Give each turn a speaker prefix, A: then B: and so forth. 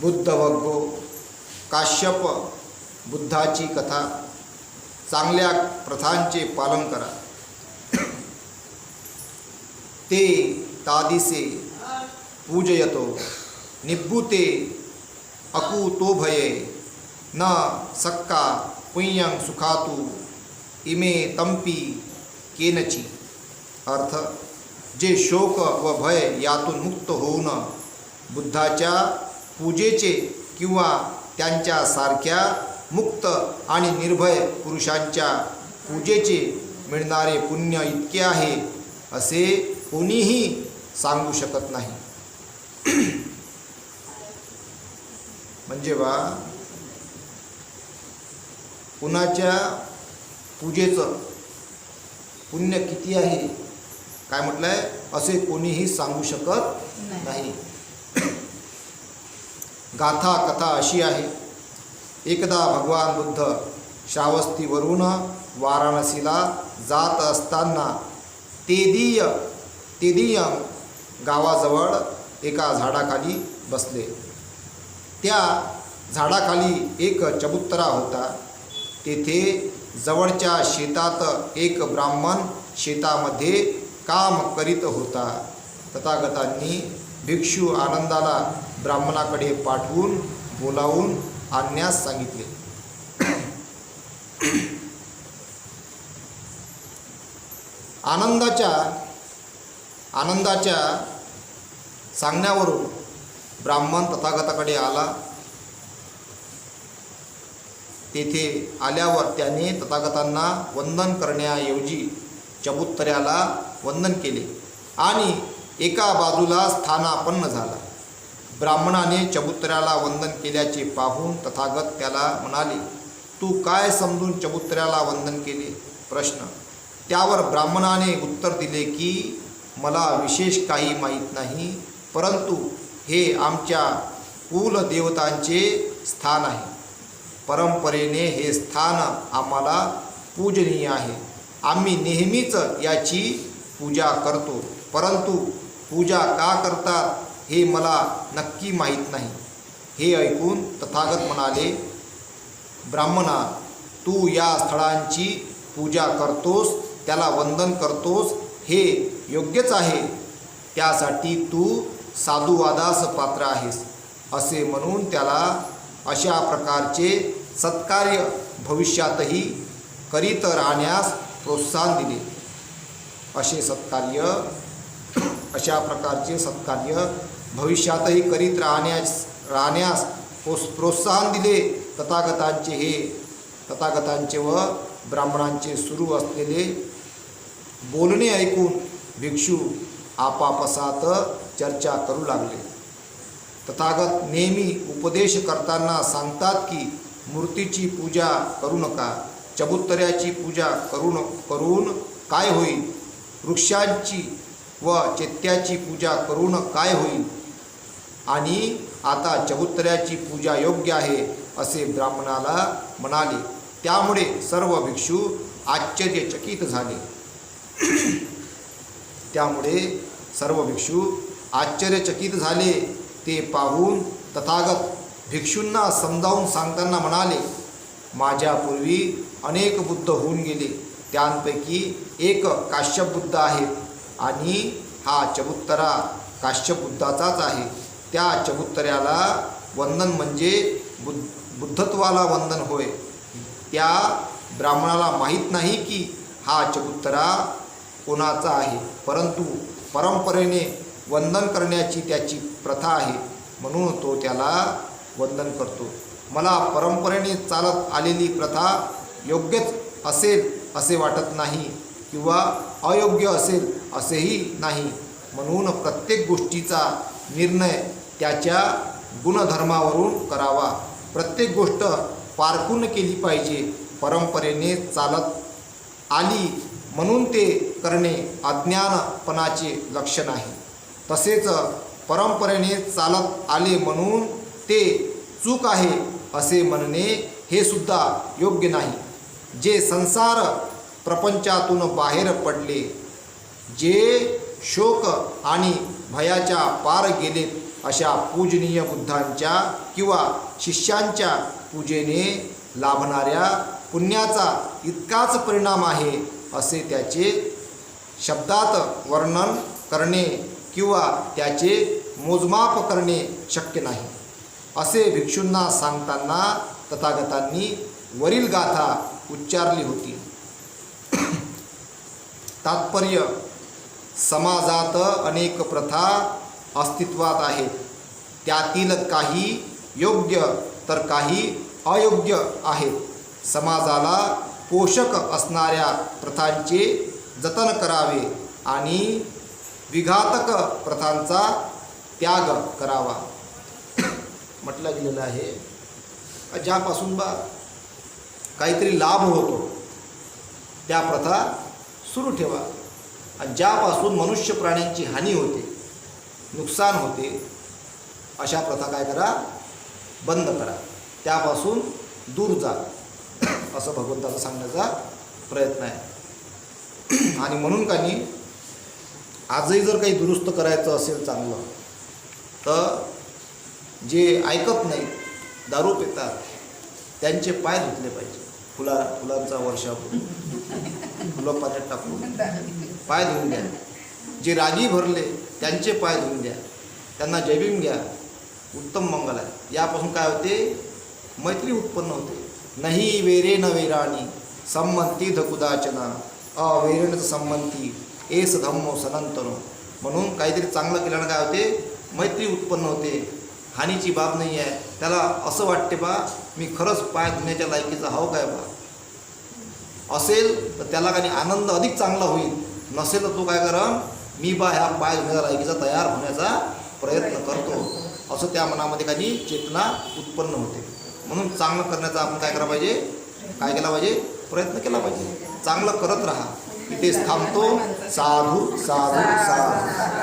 A: बुद्ध वग्गो काश्यप, बुद्धाची कथा, चांगल्या प्रथांचे पालन करा. ते तादिसे पूजयतो, निब्बुते अकुतो भये, न सक्का पुय्यं सुखातू, इमे तंपी केनची. अर्थ, जे शोक व भय यातून मुक्त होऊन बुद्धाच्या पूजेचे किंवा त्यांच्या सारख्या मुक्त आणि निर्भय पुरुषांच्या पूजेचे मिळणारे पुण्य इतके आहे असे कोणीही सांगू शकत नाही. म्हणजे बा कुणाच्या पूजेचं पुण्य किती आहे काय म्हटलं आहे असे कोणीही सांगू शकत नाही. गाथा कथा अशी आहे. एकदा भगवान बुद्ध श्रावस्तीवरून वाराणसीला जात असताना तेदीय तेदीय गावाजवळ एका झाडाखाली बसले. त्या झाडाखाली एक चबुत्तरा होता. तेथे जवळच्या शेतात एक ब्राह्मण शेतामध्ये काम करीत होता. तथागतांनी भिक्षू आनंदाला ब्राह्मणाकडे पाठवून बोलावून आणण्यास सांगितले. आनंदाच्या आनंदाच्या सांगण्यावरून ब्राह्मण तथागताकडे आला. तेथे आल्यावर त्याने तथागतांना वंदन करण्याऐवजी चबुत्तऱ्याला वंदन केले आणि एका बाजूला स्थानापन्न झाला. ब्राह्मणाने चबुत्र्याला वंदन केल्याचे पाहून तथागत त्याला म्हणाले तू काय समजून चबुत्र्याला वंदन केले? प्रश्न. त्यावर ब्राह्मणाने उत्तर दिले की मला विशेष काही माहीत नाही परंतु हे आमच्या कुलदेवतांचे स्थान आहे. परंपरेने हे स्थान आम्हाला पूजनीय आहे. आम्ही नेहमीच याची पूजा करतो परंतु पूजा का करतात हे मला नक्की माहीत नाही. हे ऐकून तथागत म्हणाले ब्राह्मणा तू या स्थळांची पूजा करतोस त्याला वंदन करतोस हे योग्यच आहे. त्यासाठी तू साधुवादास पात्र आहेस. असे म्हणून त्याला अशा प्रकारचे सत्कार्य भविष्यातही करीत राहण्यास प्रोत्साहन दिले. असे सत्कार्य अशा प्रकारचे सत्कार्य भविष्यातही करीत राहण्यास राहण्यास प्रोत्साहन दिले. तथागतांचे हे तथागतांचे व ब्राह्मणांचे सुरू असलेले बोलणे ऐकून भिक्षू आपापसात चर्चा करू लागले. तथागत नेहमी उपदेश करताना सांगतात की मूर्तीची पूजा करू नका चबुत्तऱ्याची पूजा करू न करून काय होईल? वृक्षांची व चैत्याची पूजा करून काय होईल? आणि आता चबुत्तऱ्याची पूजा योग्य आहे असे ब्राह्मणाला म्हणाले. त्यामुळे सर्व भिक्षू आश्चर्यचकित झाले. त्यामुळे सर्व भिक्षू आश्चर्यचकित झाले. ते पाहून तथागत भिक्षूंना समजावून सांगताना म्हणाले माझ्यापूर्वी अनेक बुद्ध होऊन गेले. त्यांपैकी एक काश्यप बुद्ध आहे आणि हा चबुत्तरा काश्यप बुद्धाचाच आहे. त्या चबुत्तऱ्याला वंदन म्हणजे बुद्ध बुद्धत्वाला वंदन होय. त्या ब्राह्मणाला माहीत नाही की हा चबुत्तरा कोणाचा आहे परंतु परंपरेने वंदन करण्याची त्याची प्रथा आहे म्हणून तो त्याला वंदन करतो. मला परंपरेने चालत आलेली प्रथा योग्यच असेल असे वाटत नाही किंवा अयोग्य असेल असेही नाही म्हणून प्रत्येक गोष्टीचा निर्णय त्याच्या गुणधर्मावरून करावा. प्रत्येक गोष्ट पारखून केली पाहिजे. परंपरेने चालत आली म्हणून ते करणे अज्ञानपणाचे लक्षण आहे. तसेच परंपरेने चालत आले म्हणून ते चूक आहे असे म्हणणे हे सुद्धा योग्य नाही. जे संसार प्रपंचातून बाहेर पडले जे शोक आणि भयाच्या पार गेले अशा पूजनीय बुद्धांच्या किंवा शिष्यांच्या पूजेने लाभणाऱ्या पुण्याचा इतकाच परिणाम आहे असे त्याचे शब्दात वर्णन करणे किंवा त्याचे मोजमाप करणे शक्य नाही. असे भिक्षूंना सांगताना तथागतांनी वरील गाथा उच्चारली होती. तात्पर्य समाजात अनेक प्रथा अस्तित्वात आहेत त्यातील काही योग्य तर काही अयोग्य आहेत समाजाला पोषक असणाऱ्या प्रथांचे जतन करावे आणि विघातक प्रथांचा त्याग करावा. म्हटलं गेलेलं आहे. ज्यापासून बा काहीतरी लाभ होतो त्या प्रथा सुरू ठेवा. आणि ज्यापासून मनुष्य प्राण्यांची हानी होते नुकसान होते अशा प्रथा काय करा बंद करा. त्यापासून दूर जा असं भगवंताचा सांगण्याचा प्रयत्न आहे. आणि म्हणून का आजही जर काही दुरुस्त करायचं असेल चांगलं तर जे ऐकत नाहीत दारू पितात त्यांचे पाय धुतले पाहिजे. फुला फुलांचा वर्षा फुलं पाण्यात टाकून. पाय धुवून द्या जे रागी भरले त्यांचे पाय धुवून द्या त्यांना जैविम घ्या. उत्तम मंगल आहे. यापासून काय होते? मैत्री उत्पन्न होते. नाही वेरे न वेराणी संमंती धकुदाचना अवेरण संमंती एस धम्मो सनंतनो म्हणून काहीतरी चांगलं केल्यानं काय होते? मैत्री उत्पन्न होते. हानीची बाब नाही आहे. त्याला असं वाटते बा मी खरंच पाय धुण्याच्या लायकीचा हाव काय बा? असेल तर त्याला काही आनंद अधिक चांगला होईल. नसेल तर तो काय करा मी बा ह्या पाय धुण्याचा लायकीचा तयार होण्याचा प्रयत्न करतो. असं त्या मनामध्ये काही चेतना उत्पन्न होते. म्हणून चांगलं करण्याचा आपण काय करा पाहिजे? काय केला पाहिजे? प्रयत्न केला पाहिजे. चांगलं करत राहा. इथेच थांबतो. साधू साधू साधू.